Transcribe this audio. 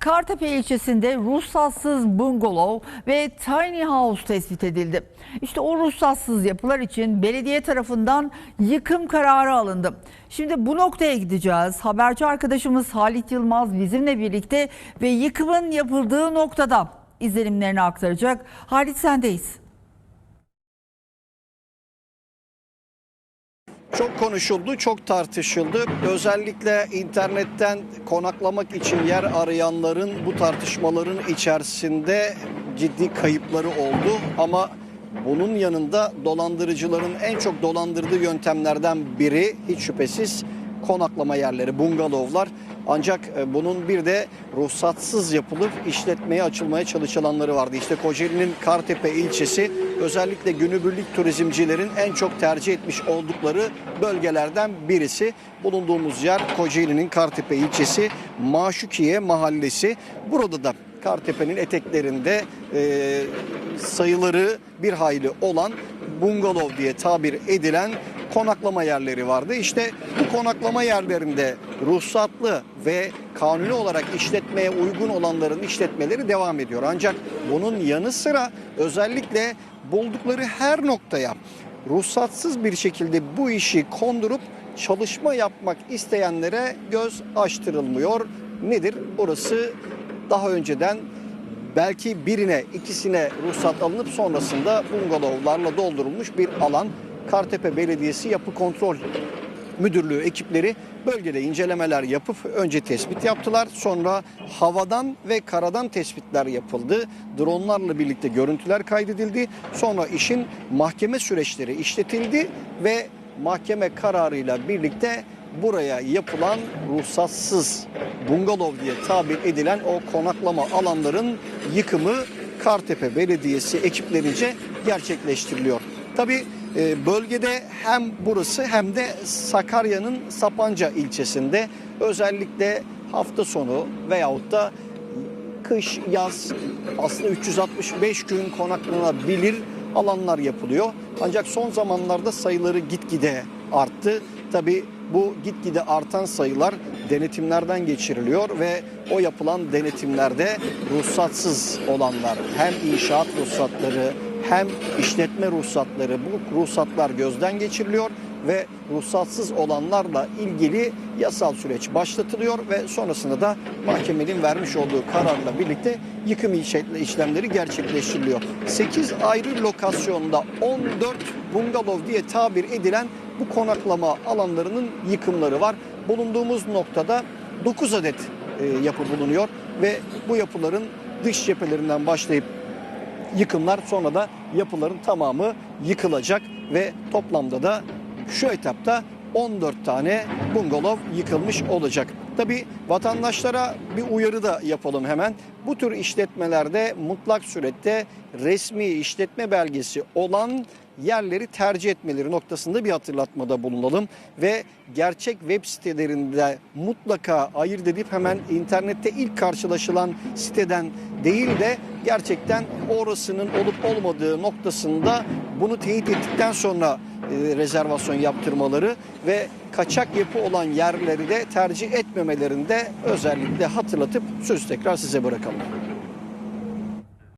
Kartepe ilçesinde ruhsatsız bungalov ve tiny house tespit edildi. İşte o ruhsatsız yapılar için belediye tarafından yıkım kararı alındı. Şimdi bu noktaya gideceğiz. Haberci arkadaşımız Halit Yılmaz bizimle birlikte ve yıkımın yapıldığı noktada izlenimlerini aktaracak. Halit sendeyiz. Çok konuşuldu, çok tartışıldı. Özellikle internetten konaklamak için yer arayanların bu tartışmaların içerisinde ciddi kayıpları oldu. Ama bunun yanında dolandırıcıların en çok dolandırdığı yöntemlerden biri hiç şüphesiz konaklama yerleri, bungalovlar. Ancak e, bunun bir de ruhsatsız yapılıp işletmeye açılmaya çalışılanları vardı. İşte Kocaeli'nin Kartepe ilçesi özellikle günübirlik turizmcilerin en çok tercih etmiş oldukları bölgelerden birisi. Bulunduğumuz yer Kocaeli'nin Kartepe ilçesi Maşukiye mahallesi. Burada da Kartepe'nin eteklerinde e, sayıları bir hayli olan bungalov diye tabir edilen konaklama yerleri vardı. İşte bu konaklama yerlerinde ruhsatlı ve kanuni olarak işletmeye uygun olanların işletmeleri devam ediyor. Ancak bunun yanı sıra özellikle buldukları her noktaya ruhsatsız bir şekilde bu işi kondurup çalışma yapmak isteyenlere göz açtırılmıyor. Nedir? Orası daha önceden belki birine ikisine ruhsat alınıp sonrasında bungalovlarla doldurulmuş bir alan. Kartepe Belediyesi Yapı Kontrol Müdürlüğü ekipleri bölgede incelemeler yapıp önce tespit yaptılar. Sonra havadan ve karadan tespitler yapıldı. Dronlarla birlikte görüntüler kaydedildi. Sonra işin mahkeme süreçleri işletildi ve mahkeme kararıyla birlikte buraya yapılan ruhsatsız bungalov diye tabir edilen o konaklama alanların yıkımı Kartepe Belediyesi ekiplerince gerçekleştiriliyor. Tabii bölgede hem burası hem de Sakarya'nın Sapanca ilçesinde özellikle hafta sonu veyahut da kış, yaz aslında 365 gün konaklanabilir alanlar yapılıyor. Ancak son zamanlarda sayıları gitgide arttı. Tabi bu gitgide artan sayılar denetimlerden geçiriliyor ve o yapılan denetimlerde ruhsatsız olanlar hem inşaat ruhsatları hem işletme ruhsatları bu ruhsatlar gözden geçiriliyor ve ruhsatsız olanlarla ilgili yasal süreç başlatılıyor ve sonrasında da mahkemenin vermiş olduğu kararla birlikte yıkım işlemleri gerçekleştiriliyor. 8 ayrı lokasyonda 14 bungalov diye tabir edilen bu konaklama alanlarının yıkımları var. Bulunduğumuz noktada 9 adet e, yapı bulunuyor ve bu yapıların dış cephelerinden başlayıp yıkımlar sonra da yapıların tamamı yıkılacak ve toplamda da şu etapta 14 tane bungalov yıkılmış olacak. Tabi vatandaşlara bir uyarı da yapalım hemen. Bu tür işletmelerde mutlak surette resmi işletme belgesi olan yerleri tercih etmeleri noktasında bir hatırlatmada bulunalım ve gerçek web sitelerinde mutlaka ayırt edip hemen internette ilk karşılaşılan siteden değil de gerçekten orasının olup olmadığı noktasında bunu teyit ettikten sonra rezervasyon yaptırmaları ve kaçak yapı olan yerleri de tercih etmemelerinde özellikle hatırlatıp söz tekrar size bırakalım.